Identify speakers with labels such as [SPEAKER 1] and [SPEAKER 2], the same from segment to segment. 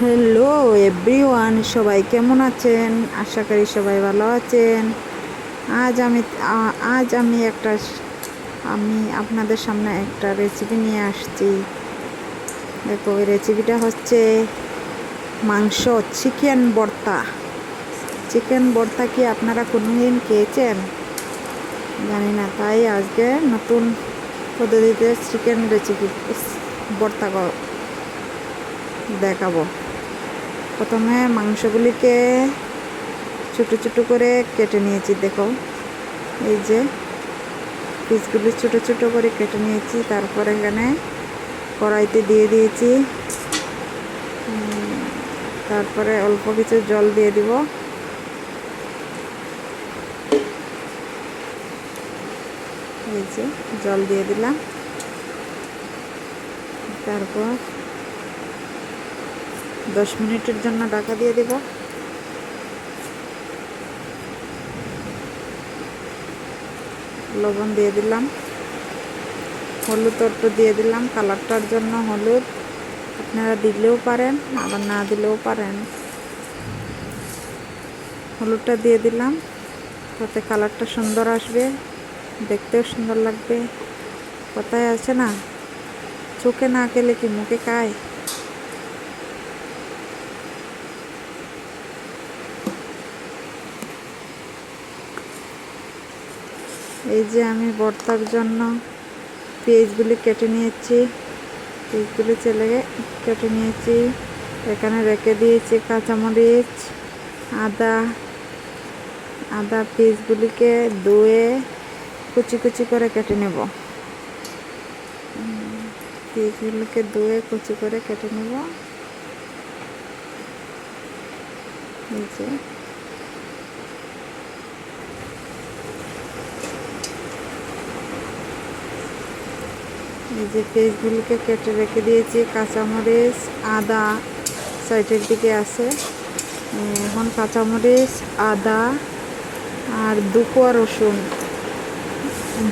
[SPEAKER 1] Hello everyone, সবাই কেমন আছেন? আশা করি সবাই ভালো আছেন। আজ আমি আজ আমি একটা, আমি আপনাদের সামনে একটা রেসিপি নিয়ে আসছি। দেখো ওই রেসিপিটা হচ্ছে মাংস চিকেন ভর্তা চিকেন ভর্তা কি আপনারা কোনোদিন খেয়েছেন? জানি না, তাই আজকে নতুন পদ্ধতিতে চিকেন রেসিপি ভর্তা ক- দেখাবো। প্রথমে মাংসগুলিকে ছোটো ছোটো করে কেটে নিয়েছি, দেখো। এই যে পিসগুলি ছোটো ছোটো করে কেটে নিয়েছি, তারপর এখানে কড়াইতে দিয়ে দিয়েছি। তারপরে অল্প কিছু জল দিয়ে দিব। এই যে জল দিয়ে দিলাম। তারপর দশ মিনিটের জন্য ঢাকা দিয়ে দেব। লবণ দিয়ে দিলাম। হলুদ একটু দিয়ে দিলাম। কালারটার জন্য হলুদ। আপনারা দিলেও পারেন, আবার না দিলেও পারেন। হলুদটা দিয়ে দিলাম। তাতে কালারটা সুন্দর আসবে। দেখতেও সুন্দর লাগবে। কথায় আছে না, চোখে না খেলে কি মুখে খায় এই যে আমি ভর্তার জন্য পেঁয়াজগুলি কেটে নিয়েছি। পেঁয়াজগুলি চলে কেটে নিয়েছি। এখানে রেখে দিয়েছি কাঁচামরিচ, আদা আদা পিসগুলিকে ধুয়ে কুচি কুচি করে কেটে নেব। পিসগুলিকে ধুয়ে কুচি করে কেটে নেব। এই যে যে পেঁয়াজগুলিকে কেটে রেখে দিয়েছি। কাঁচামরিচ, আদা সাইডের দিকে আছে। এখন কাঁচামরিচ, আদা আর দুকোয়া রসুন।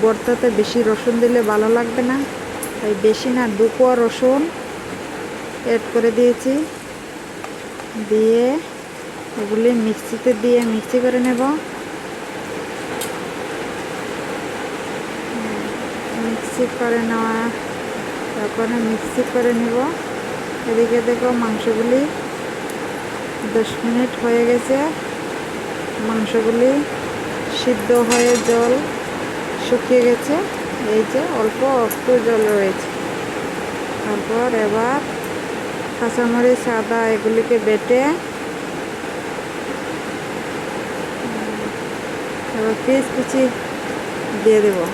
[SPEAKER 1] বর্তাতে বেশি রসুন দিলে ভালো লাগবে না। তাই বেশি না দুকোয়া রসুন অ্যাড করে দিয়েছি। দিয়ে এগুলি মিক্সিতে দিয়ে মিক্সি করে নেব। মিক্সি করে নেওয়া, তারপরে মিক্সি করে নেব। এদিকে দেখো মাংসগুলি দশ মিনিট হয়ে গেছে। মাংসগুলি সিদ্ধ হয়ে জল শুকিয়ে গেছে। এই যে অল্প একটু জল রয়েছে। তারপর এবার কাঁচামরিচ, আদা এগুলিকে বেটে এবার পিস কুচি দিয়ে দেবো।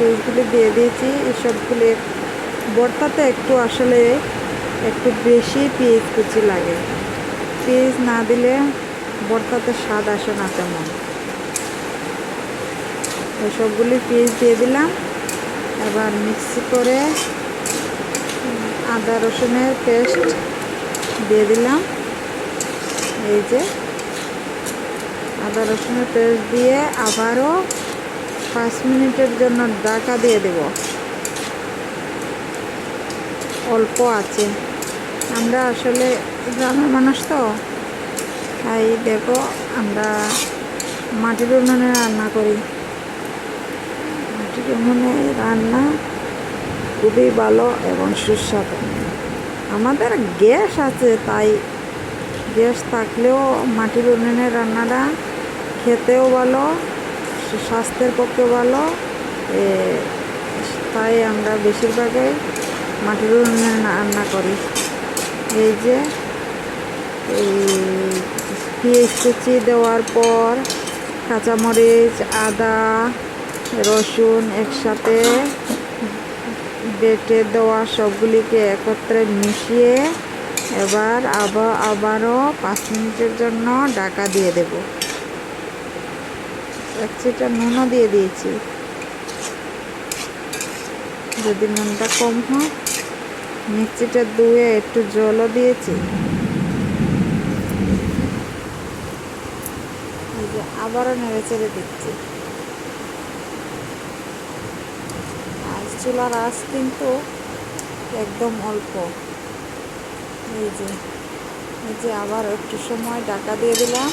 [SPEAKER 1] পেঁয়াজগুলি দিয়ে দিয়েছি। এই বর্তাতে একটু আসলে একটু বেশি পেঁয়াজ কুচি লাগে। পেঁয়াজ না দিলে বর্তাতে স্বাদ আসে না তেমন। এসবগুলি সবগুলি পেঁয়াজ দিয়ে দিলাম। এবার মিক্সি করে আদা রসুনের পেস্ট দিয়ে দিলাম। এই যে আদা রসুনের পেস্ট দিয়ে আবারও পাঁচ মিনিটের জন্য ঢাকা দিয়ে দেব। অল্প আছে। আমরা আসলে গ্রামের মানুষ তো, তাই দেখো আমরা মাটির উনুনে রান্না করি। মাটির উনুনে রান্না খুবই ভালো এবং সুস্বাদু। আমাদের গ্যাস আছে, তাই গ্যাস থাকলেও মাটির উনুনে রান্নাটা খেতেও ভালো। স্বাস্থ্যের পক্ষে ভালো তাই আমরা বেশিরভাগই মাটির উনুনে রান্না করি। এই যে, এই পেঁয়াজ কুচি দেওয়ার পর কাঁচামরিচ, আদা, রসুন একসাথে বেটে দেওয়া সবগুলিকে একত্রে মিশিয়ে এবার আবার, আবারও পাঁচ মিনিটের জন্য ডাকা দিয়ে দেবো। এক চিটা নুনও দিয়ে দিয়েছি। যদি নুনটা কম হয়, মিক্সিটা ধুয়ে একটু জলও দিয়েছি। আবারও নেড়ে চেড়ে দিচ্ছি। আর চুলার আঁচ কিন্তু একদম অল্প। এই যে এই যে আবার একটু সময় ঢাকা দিয়ে দিলাম।